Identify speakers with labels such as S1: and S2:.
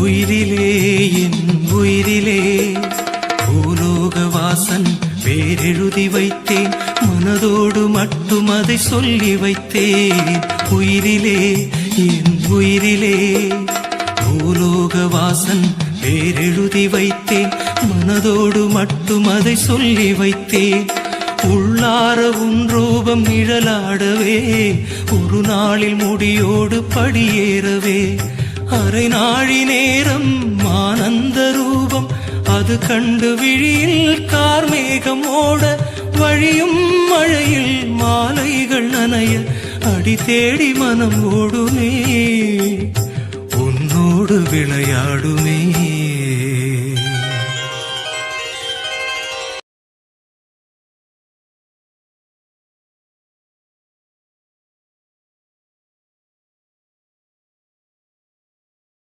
S1: உயிரிலே என் உயிரிலே. பூலோக வாசன் பேரெழுதி வைத்தேன். மனதோடு மட்டும் அதை சொல்லி வைத்தேன். உயிரிலே என் உயிரிலே. பூலோக வாசன் பேரெழுதி வைத்தேன். மனதோடு மட்டும் அதை சொல்லி வைத்தேன். உள்ளார உன் ரூபம் நிழலாடவே. ஒரு நாளில் முடியோடு படியேறவே. அரை நாழி நேரம் ஆனந்த ரூபம். அது கண்டு விழியில் கார்மேகம் ஓட வழியும் மழையில் மாலைகள் நனைய அடி தேடி மனம் ஓடுமே. உன்னோடு விளையாடுமே.